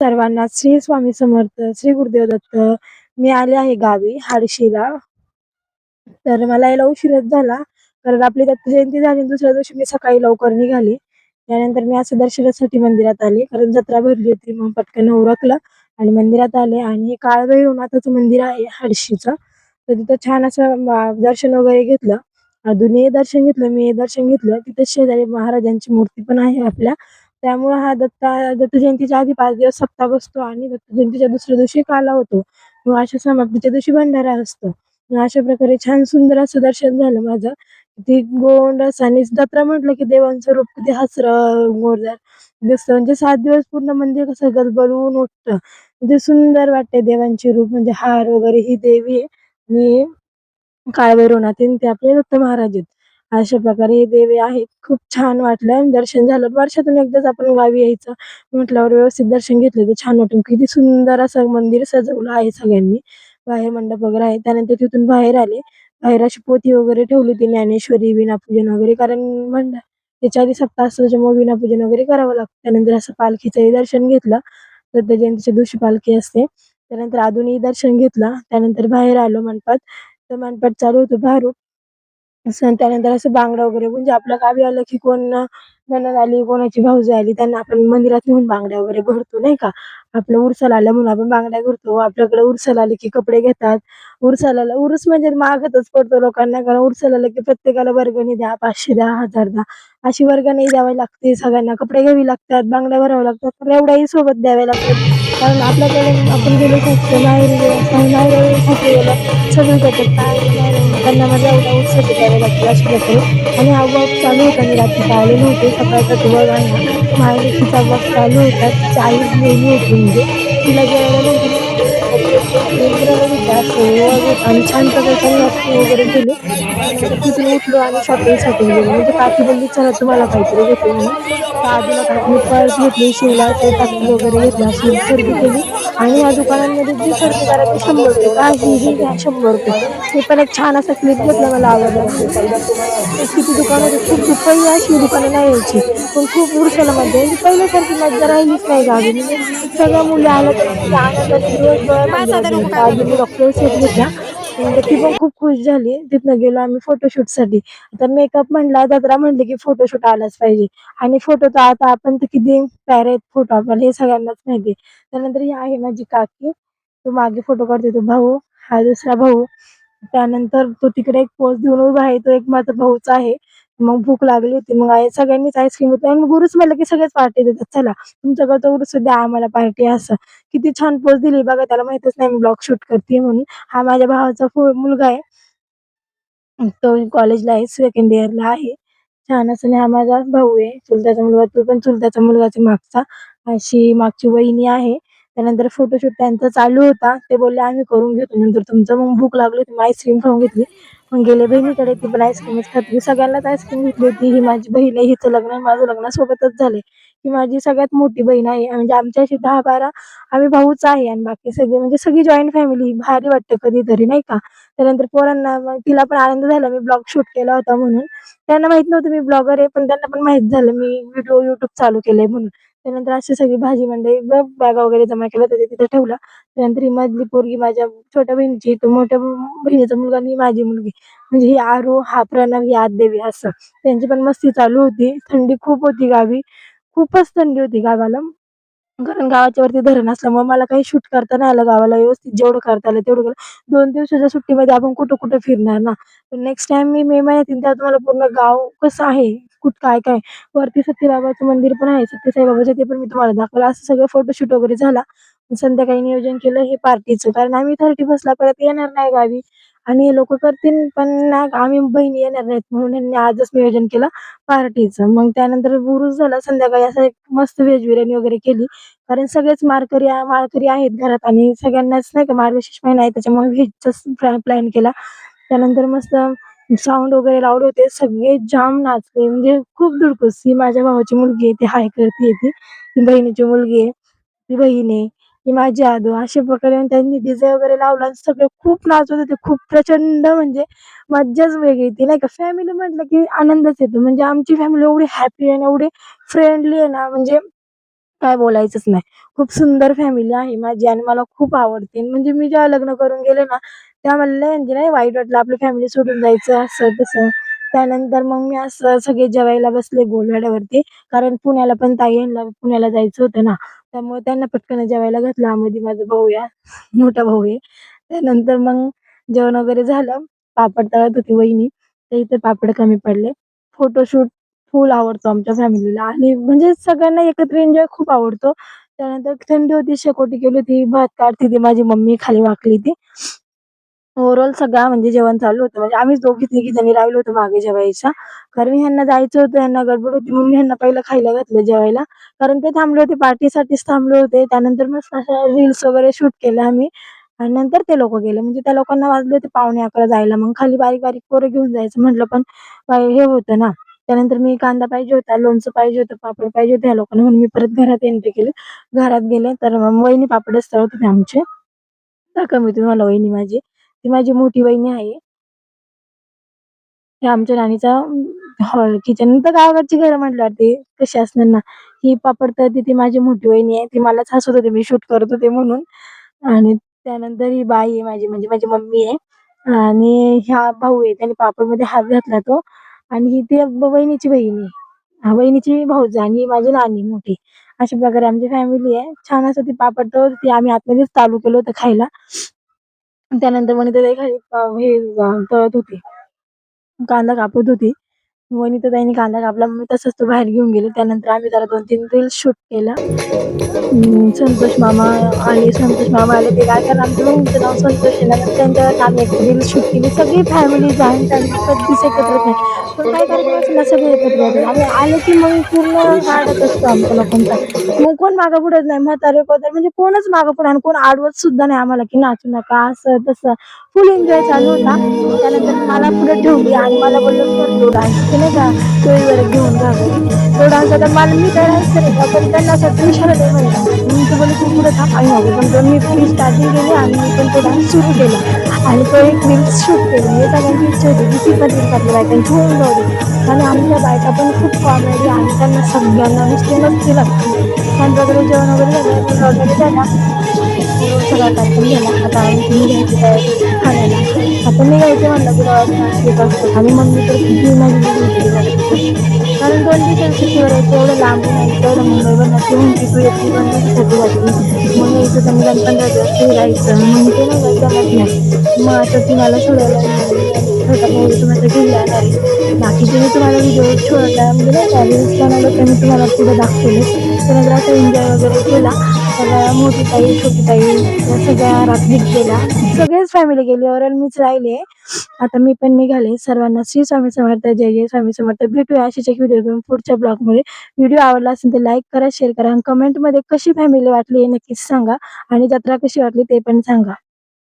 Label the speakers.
Speaker 1: सर्वांना श्री स्वामी समर्थ श्री गुरुदेव दत्त. मी आले आहे गावी हाडशीला. तर मला यायला उशीरच झाला. कारण आपली दत्त जयंती झाली दुसऱ्या दिवशी मी सकाळी लवकर निघाली. त्यानंतर मी असं दर्शनासाठी मंदिरात आले. कारण जत्रा भरली होती मग पटकन उरकलं आणि मंदिरात आले. आणि हे काळभैरवनाथाचं मंदिर आहे हाडशीचं. तर तिथं छान असं दर्शन वगैरे घेतलं. अजूनही दर्शन घेतलं मी हे दर्शन घेतलं. तिथे शेजारी महाराजांची मूर्ती पण आहे आपल्या. त्यामुळे हा दत्ता दत्त जयंतीच्या आधी पाच दिवस सप्ताह बसतो आणि दत्त जयंतीच्या दुसऱ्या दिवशी काला होतो. मग अशा समाप्तीच्या दिवशी भंडारा असतो. मग अशा प्रकारे छान सुंदर असं दर्शन झालं माझं. ती गोंड आणि जत्रा म्हटलं की देवांचं रूप किती हसरं गोडदार दिसतं. म्हणजे सात दिवस पूर्ण मंदिर कसं गलबलून उठतं. म्हणजे सुंदर वाटते देवांची रूप. म्हणजे हार वगैरे ही देवी आहे. आणि काळभैरवनाथ ते आपले दत्त महाराज आहेत. अशा प्रकारे हे देवी आहेत. खूप छान वाटलं. दर्शन झालं. वर्षातून एकदाच आपण गावी यायचं म्हटल्यावर व्यवस्थित दर्शन घेतलं तर छान वाटून किती सुंदर असं मंदिर सजवलं आहे सगळ्यांनी. बाहेर मंडप वगैरे आहे. त्यानंतर तिथून बाहेर आले. बाहेर अशी पोती वगैरे ठेवली होती ज्ञानेश्वरी विनापूजन वगैरे. कारण म्हणलं त्याच्या आधी सप्ताह असतो त्याच्यामुळे विनापूजन वगैरे करावं लागतं. त्यानंतर असं पालखीचंही दर्शन घेतलं. दत्त जयंतीच्या दिवशी पालखी असते. त्यानंतर अजूनही दर्शन घेतलं. त्यानंतर बाहेर आलो मंडपात. तर मंडपात चालू होतो भारूड असं त्यानंतर असं बांगडा वगैरे म्हणजे आपल्या गावी आलं की कोण नणंद आली कोणाची भाऊजी आली त्यांना आपण मंदिरात नेऊन बांगड्या वगैरे भरतो नाही का? आपलं उरसाला आलं म्हणून आपण बांगड्या भरतो. आपल्याकडे उरसाला आले की कपडे घेतात. उरसाला उरस उरूस म्हणजे महागच पडतो लोकांना कारण उरसाला आलं की प्रत्येकाला वर्गणी द्या पाचशे द्या हजार द्या. अशी वर्गणी द्यावी लागते सगळ्यांना कपडे घ्यावी लागतात बांगड्या भराव्या लागतात तर एवढ्याही सोबत द्यावे लागतात. कारण आपल्याकडे आपण गेलो शकतो बाहेर गेलो सगळं करतात त्यांना माझ्या एवढा उत्सव करायला लागते अशा प्रकारे आणि हा वॉक चालू होता. मी रात्री पाहिले नव्हते सकाळचा धुवा गाणं आहे महालक्ष्मीचा वॉक चालू होता. चाळीस नेहमी होती म्हणजे. तिला जेवायला नव्हती. आणि छान प्रकारचे नाश्ते वगैरे केले. त्यानंतर तिथून उठलो आणि शॉपिंग शॉपिंग गेलो. म्हणजे काकी बोलली चला तुम्हाला काहीतरी घेते म्हणून. तर आधीला काकीने पर्स घेतली. शिवला ते टाकी वगैरे घेतला. अशी खरेदी केली. आणि या दुकानांमध्ये जी खरेदी करायची शंभर रुपये काहीही घ्या शंभर रुपये. ते पण एक छान असा क्लिप घेतला मला आवडला. किती दुकानं होती खूप दुपारी अशी दुकानं नाही यायची. पण खूप उरसाला मजा म्हणजे पहिल्यासारखी मजा राहिलीच नाही गावी. म्हणजे सगळ्या मुली आल्या तर किती आनंदाने दिवसभर मंदिरात यायच्या. म्हणजे ती पण खूप खुश झाली. तिथनं गेलो आम्ही फोटोशूटसाठी आता मेकअप म्हणला जत्रा म्हणले की फोटोशूट आलाच पाहिजे. आणि फोटो तर आता आपण तर किती तयार आहेत फोटो आपल्याला हे सगळ्यांनाच माहिती त्यानंतर ही आहे माझी काकी. तो मागे फोटो काढते तो भाऊ. हा दुसरा भाऊ. त्यानंतर तो तिकडे एक पोज देऊन उभा आहे. तो एक माझा भाऊच आहे. मग भूक लागली होती मग सगळ्यांनीच आईस्क्रीम घेतली. आणि गुरुच म्हणलं की सगळेच पार्टी देतात चला. तुमच्याकडे तर उरूस द्या आम्हाला पार्टी असं. किती छान पोज दिली बघा त्याला माहितच नाही मी ब्लॉग शूट करते म्हणून. हा माझ्या भावाचा मुलगा आहे. तो कॉलेजला आहे सेकंड इयरला आहे. छान असं हा माझा भाऊ आहे. चुलत्याचा मुलगा तू पण चुलत्याचा मुलगाच मागचा. अशी मागची वहिनी आहे. त्यानंतर फोटोशूट त्यांचा चालू होता. ते बोलले आम्ही करून घेतो. नंतर तुमचं मग भूक लागली होती आईस्क्रीम खाऊन घेतली. मग गेले बहिणीकडे ती पण आईस्क्रीमच खाते सगळ्यांनाच आईस्क्रीम घेतली होती. ही माझी बहीण आहे. हिचं लग्न माझं लग्नासोबतच झालंय. ही माझी सगळ्यात मोठी बहीण आहे. म्हणजे आमच्या अशी दहा बारा आम्ही भाऊच आहे आणि बाकी सगळे म्हणजे सगळी जॉईंट फॅमिली भारी वाटतं कधीतरी नाही का? त्यानंतर पोरांना मग तिला पण आनंद झाला. मी ब्लॉग शूट केला होता म्हणून. त्यांना माहीत नव्हतं मी ब्लॉगर आहे पण त्यांना पण माहीत झालं. मी व्हिडिओ युट्यूब चालू केलंय म्हणून. त्यानंतर अशी सगळी भाजी मंडई बॅगा वगैरे जमा केल्या तर तिथे ठेवला. त्यानंतर ही मधली पोरगी माझ्या छोट्या बहिणीची तो मोठ्या बहिणीचा मुलगा आणि माझी मुलगी. म्हणजे ही आरू हा प्रणव ही आदेवी असं. त्यांची पण मस्ती चालू होती. थंडी खूप होती गावी. खूपच थंडी होती गावाला. कारण गावाच्या वरती धरण असल्यामुळे मला काही शूट करता नाही आलं गावाला. व्यवस्थित जेवढं करता आलं तेवढं केलं. दोन दिवसाच्या सुट्टीमध्ये आपण कुठं कुठं फिरणार ना? नेक्स्ट टाइम मी मे महिन्यात येईन तेव्हा तुम्हाला पूर्ण गाव कसं आहे? कुठ काय काय? वरती सत्यबाबाचं मंदिर पण आहे सत्यसाईबाबाचं ते पण मी तुम्हाला दाखवलं. असं सगळं फोटोशूट वगैरे झाला. संध्याकाळी नियोजन केलं हे पार्टीचं कारण आम्ही थर्टी बसला परत येणार नाही गावी. आणि हे लोक करतील पण ना आम्ही बहिणी येणार नाहीत म्हणून यांनी आजच नियोजन केलं पार्टीचं. मग त्यानंतर बुरुज झाला संध्याकाळी असं एक मस्त व्हेज बिर्याणी वगैरे केली. कारण सगळेच मारकरी मारकरी आहेत घरात आणि सगळ्यांनाच नाही का मार्गशीर्ष महिना आहे त्याच्यामुळे व्हेजचा प्लॅन केला. त्यानंतर मस्त साऊंड वगैरे लावले होते सगळे जाम नाचले. म्हणजे खूप धुडकूस. ही माझ्या भावाची मुलगी आहे ती हाय करते ती. बहिणीची मुलगी आहे ती बहीण आहे. ही माझी आदू अशा प्रकारे त्यांनी डीजे वगैरे लावला आणि सगळे खूप नाचत होते खूप प्रचंड म्हणजे मज्जाच वेगळी ती नाही का फॅमिली म्हटलं की आनंदच येतो म्हणजे आमची फॅमिली एवढी हॅपी आणि एवढी फ्रेंडली आहे ना म्हणजे काय बोलायचंच नाही. खूप सुंदर फॅमिली आहे माझी आणि मला खूप आवडते. म्हणजे मी जेव्हा लग्न करून गेले ना, तेव्हा मला म्हणजे नाही वाईट वाटलं आपली फॅमिली सोडून जायचं असं-तसं. त्यानंतर मग मी असं सगळे जेवायला बसले गोलवाड्यावरती कारण पुण्याला पण ताई यांना पुण्याला जायचं होतं ना, त्यामुळे त्यांना पटकन जेवायला घातलं. मध्ये माझा भाऊ या मोठा भाऊ आहे. त्यानंतर मग जेवण वगैरे झालं. पापड तळत होती वहिनी, तर इथे पापड कमी पडले. फोटोशूट फुल आवडतो आमच्या फॅमिलीला आणि म्हणजे सगळ्यांना एकत्र एन्जॉय खूप आवडतो. त्यानंतर थंडी होती, शेकोटी केली होती, भात काढती ती माझी मम्मी, खाली वाकली ती ओव्हरऑल सगळा म्हणजे जेवण चालू होतं. म्हणजे आम्हीच दोघी-तिघी जणी राहिलो होतो मागे जेवायच्या. कारण ह्यांना जायचं होतं, ह्यांना गडबड होती म्हणून ह्यांना पहिलं खायला घातलं जेवायला. कारण ते थांबले होते पार्टीसाठीच थांबले होते. त्यानंतर मस्त अशा रील्स वगैरे शूट केल्या आम्ही आणि नंतर ते लोक गेले. म्हणजे त्या लोकांना वाजले होते पावणे 11 जायला. मग खाली बारीक-बारीक पोरं घेऊन जायचं म्हटलं, पण हे होतं ना. त्यानंतर मी कांदा पाहिजे होता, लोणचं पाहिजे होतं, पापड पाहिजे होते ह्या लोकांना म्हणून मी परत घरात एंट्री केली. घरात गेले तर वहिनी पापडच तळत होते आमचे. दाखव मी तुम्हाला वहिनी माझी. ती माझी मोठी वहिनी आहे. हे आमच्या राणीचा हॉल, किचन. तर गावाकडची घरं म्हटल्यावरती कशी असणार ना. ही पापड तर ती माझी मोठी वहिनी आहे. ती मलाच हसत होती मी शूट करत होते म्हणून. आणि त्यानंतर ही बाई आहे माझी म्हणजे माझी मम्मी आहे. आणि ह्या भाऊ आहे. त्याने पापडमध्ये हात घातला तो आणि ही ती वहिनीची बहिणी आहे. बहिणीची वहिनीची आणि माझी नानी मोठी. अशा प्रकारे आमची फॅमिली आहे. छान असं ती पापड तर होती. आम्ही आतमध्येच चालू केलं होतं खायला. त्यानंतर वनिताताई खाली हे तळत होती. कांदा कापत होती. वनिताताईंनी कांदा कापला. मग मी तसंच तो बाहेर घेऊन गेले. त्यानंतर आम्ही जरा 2-3 रील्स शूट केला संतोष मामा आले. संतोष मामा आले ते काय कारण आमच्या बहिणीचं नाव संतोष आहे ना, मग आम्ही एक रील्स शूट केली. सगळी फॅमिली, जॉइंट त्यांनी कधीच एकत्र नाही. पण काय कार्यक्रम असेल ना, सगळे एकत्र होते आम्ही आलो की मग पूर्ण काढत असतो आमच्या लोकांचा. मग कोण मागं पुढत नाही. म्हातारे-कोतारे म्हणजे कोणच मागं पुढे आणि कोण आडवत सुद्धा नाही आम्हाला, की नाचू नका, असं-तसं. फुल एन्जॉय चालू होता. त्यानंतर मला पुढे ठेवली आणि मला बोललो डान्स." ते नाही का टोळीवर घेऊन घागरी. तो डान्स आता मला मी करायचं नाही का, पण त्यांना असं वाटतं इशारा दे म्हणे डान्स. मग ते बोलले, "तू पुढे थांब, आम्ही मागे." पण तो मी मी स्टार्टिंग केली आणि मी पण तो डान्स सुरू केला आणि तो एक रील्स शूट केली. म्हणजे सगळ्यांची इच्छा होती, की ती पण रील्स आपल्या बायकांची होऊन जाऊ दे. आणि आमच्या बायका पण खूप कॉमेडी आणि त्यांना सगळ्यांना नुसती मस्ती लागते. छान प्रकारे जेवण वगैरे झालं, रील वगैरे झाला. ओव्हरऑल सगळा कार्यक्रम झाला. आता आमची निघायची तयारी ठाण्याला. आता निघायचं म्हणलं की डोळ्यात येत असतात आणि मम्मी तर किती माझी कारण 2 दिवसांनी सुट्टीवर यायचं, एवढं लांबून यायचं, एवढं मुंबईवरनं. ती म्हणते, "तू एकटी 2 दिवसासाठी जाते, मग यायचं तर निदान 15 दिवस राहायचं." मग ते नाही जमत नाही. मग आता ती मला सोडायला छोटा भाऊ बाकीचे मी तुम्हाला व्हिडिओ छोटा म्हणजे नाही त्यानंतर मी तुम्हाला पुढे दाखवेलच. त्यानंतर आता एन्जॉय वगैरे केला. सगळ्या मोठी ताई, छोटी ताई सगळ्या रात्रीत गेल्या. सगळेच फॅमिली गेली. ओव्हरऑल मीच राहिले. आता मी पण निघाले. सर्वांना श्री स्वामी समर्थ, जय जय स्वामी समर्थ. भेटूया अशीच एक व्हिडिओ घेऊन पुढच्या ब्लॉगमध्ये. व्हिडिओ आवडला असेल तर लाईक करा, शेअर करा आणि कमेंटमध्ये कशी फॅमिली वाटली हे नक्कीच सांगा आणि जत्रा कशी वाटली ते पण सांगा.